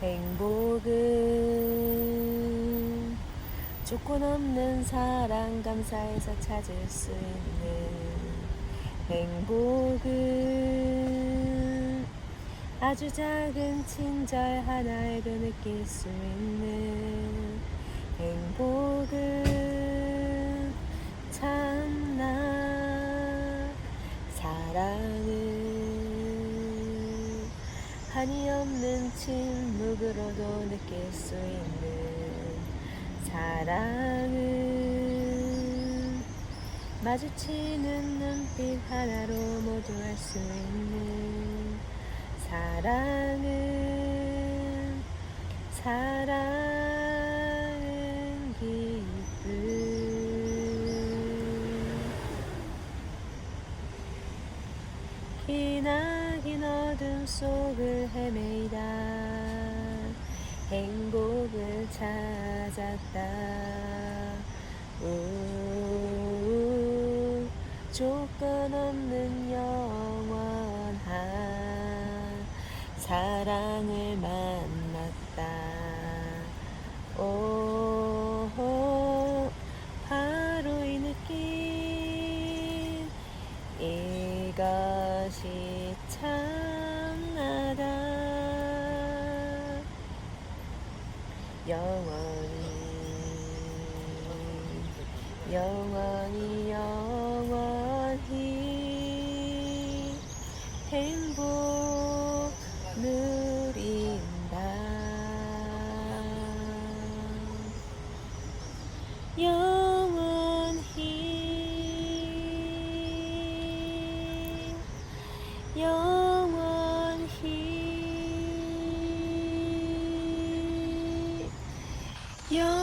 행복은 조건 없는 사랑 감사해서 찾을 수 있는 행복은 아주 작은 친절 하나에도 느낄 수 있는 행복은 참나 사랑은 한이 없는 침묵으로도 느낄 수 있는 사랑은 마주치는 눈빛 하나로 모두 알 수 있는 사랑은 사랑은 기쁨 기나 긴 어둠 속을 헤매다. 행복을 찾았다. 우 조건 없는 영원한 사랑을 만났다. 오 바로 이 느낌 참나다. 영원히 영원히 영원히 영원히. 영